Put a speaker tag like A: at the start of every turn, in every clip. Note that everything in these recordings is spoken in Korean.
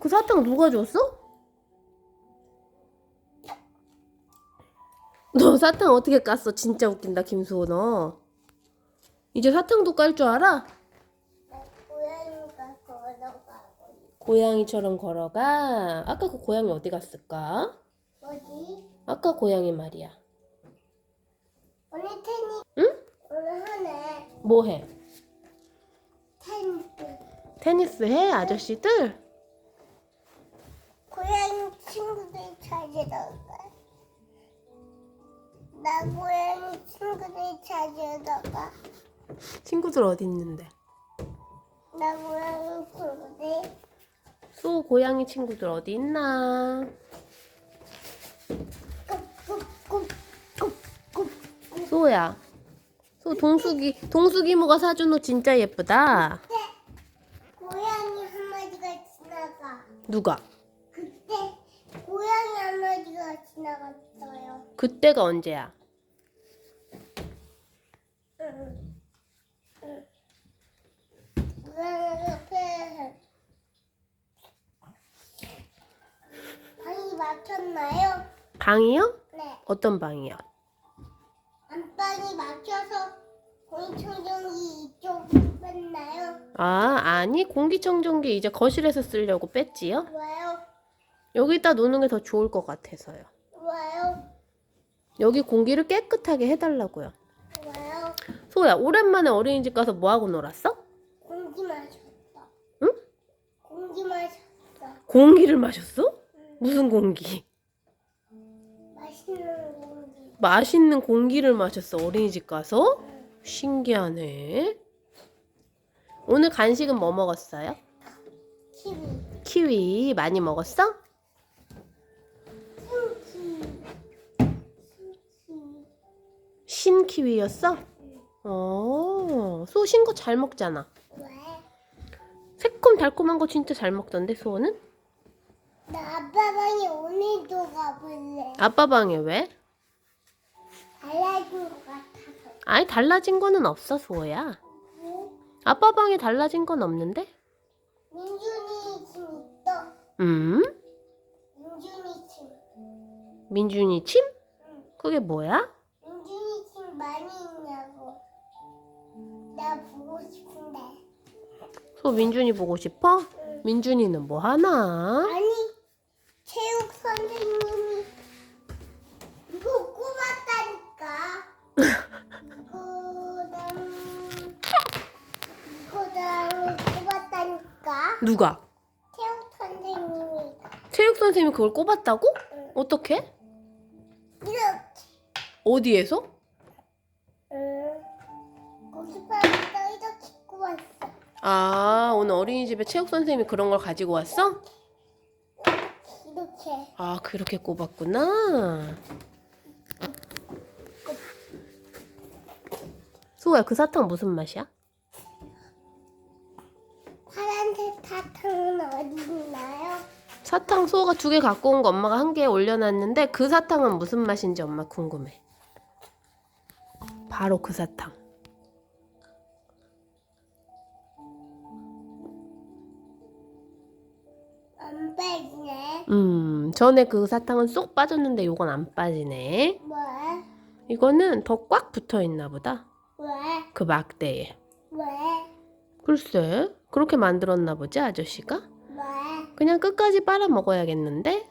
A: 그 사탕 누가 줬어? 너 사탕 어떻게 깠어? 진짜 웃긴다, 김수호 너. 이제 사탕도 깔 줄 알아?
B: 고양이가 걸어가고
A: 고양이처럼 걸어가. 아까 그 고양이 어디 갔을까?
B: 뭐지?
A: 아까 고양이 말이야.
B: 오늘 테니
A: 응?
B: 오늘 하네
A: 뭐 해?
B: 테니스
A: 테니스 해, 아저씨들?
B: 고양이 친구들 가. 나 고양이 친구들 찾으러 가.
A: 친구들 어디 있는데?
B: 나 고양이 친구들
A: 수 고양이 친구들 어디 있나?
B: 꾹꾹꾹꾹꾹
A: 수호야. 수 동숙이 동숙이 모가 사준 옷 진짜 예쁘다.
B: 그때 고양이 한 마리가 지나가.
A: 누가?
B: 그때 고양이 한 마리가 지 나갔어요.
A: 그때가 언제야?
B: 응. 응. 고양이 옆에 방이 막혔나요?
A: 방이요?
B: 네.
A: 어떤 방이요?
B: 안방이 막혀서 공청정이 이쪽 뺐나요?
A: 아, 아니 공기청정기 이제 거실에서 쓰려고 뺐지요?
B: 왜요?
A: 여기다 놓는 게 더 좋을 것 같아서요.
B: 왜요?
A: 여기 공기를 깨끗하게 해달라고요.
B: 왜요?
A: 소야, 오랜만에 어린이집 가서 뭐 하고 놀았어?
B: 공기 마셨어.
A: 응?
B: 공기 마셨어.
A: 공기를 마셨어? 무슨 공기?
B: 맛있는 공기.
A: 맛있는 공기를 마셨어 어린이집 가서? 신기하네. 오늘 간식은 뭐 먹었어요?
B: 키위.
A: 키위 많이 먹었어? 신 키위였어? 어, 소 신 거 잘 먹잖아.
B: 왜?
A: 새콤 달콤한 거 진짜 잘 먹던데 소는?
B: 나 아빠 방에 오늘도 가볼래.
A: 아빠 방에 왜?
B: 달라진 것 같아서.
A: 아니 달라진 거는 없어 소야.
B: 응?
A: 아빠 방에 달라진 건 없는데?
B: 민준이 집 있어.
A: 음?
B: 민준이 집.
A: 민준이 침?
B: 응.
A: 그게 뭐야? 소 민준이 보고 싶어? 민준이는 뭐 하나?
B: 아니, 체육 선생님이 이거 꼽았다니까. 이거랑 이거랑 꼽았다니까.
A: 누가?
B: 체육 선생님이
A: 체육 선생님이 그걸 꼽았다고? 어떻게?
B: 이렇게.
A: 어디에서?
B: 응. 고깃밥에다 이렇게 꼽았어.
A: 아 오늘 어린이집에 체육 선생님이 그런 걸 가지고 왔어?
B: 이렇게.
A: 아 그렇게 꼽았구나. 소야 그 사탕 무슨 맛이야?
B: 파란색 사탕은 어디 있나요?
A: 사탕 소가 두 개 갖고 온 거 엄마가 한개 올려놨는데 그 사탕은 무슨 맛인지 엄마 궁금해. 바로 그 사탕.
B: 안 빠지네.
A: 음 전에 그 사탕은 쏙 빠졌는데 요건 안 빠지네.
B: 왜?
A: 이거는 더 꽉 붙어 있나 보다.
B: 왜?
A: 그 막대에.
B: 왜?
A: 글쎄 그렇게 만들었나 보지 아저씨가?
B: 왜?
A: 그냥 끝까지 빨아 먹어야겠는데?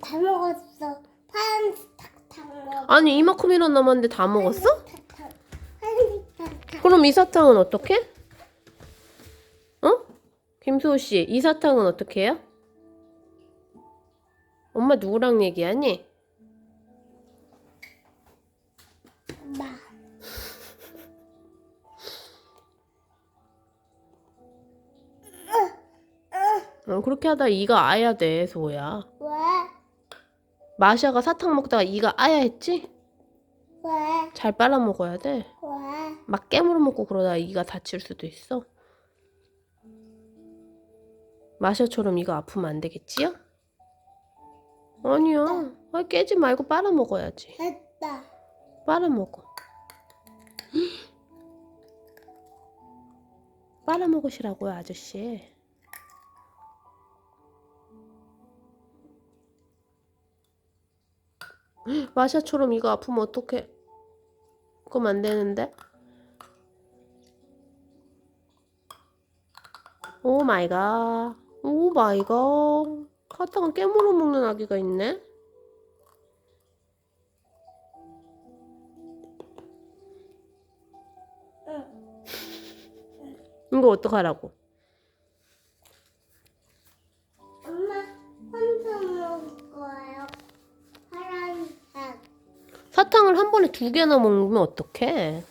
B: 다 먹었어. 파란색 사탕 먹어.
A: 아니 이만큼이나 남았는데 다 먹었어?
B: 파란색 사탕.
A: 그럼 이 사탕은 어떻게? 어? 김수호 씨, 이 사탕은 어떻게 해요? 엄마 누구랑 얘기하니?
B: 마.
A: 어, 그렇게 하다 이가 아야 돼, 소야.
B: 왜?
A: 마샤가 사탕 먹다가 이가 아야 했지?
B: 왜?
A: 잘 빨아 먹어야 돼.
B: 왜?
A: 막 깨물어 먹고 그러다 이가 다칠 수도 있어. 마샤처럼 이거 아프면 안 되겠지요? 아니야. 아, 깨지 말고 빨아 먹어야지.
B: 됐다.
A: 빨아 먹어. 빨아 먹으시라고요, 아저씨. 마샤처럼 이거 아프면 어떡해? 그럼 안 되는데? 오 마이 갓. 오 마이 갓. 사탕을 깨물어 먹는 아기가 있네? 이거 어떡하라고?
B: 엄마 혼자 먹을 거예요. 파란색.
A: 사탕을 한 번에 두 개나 먹으면 어떡해?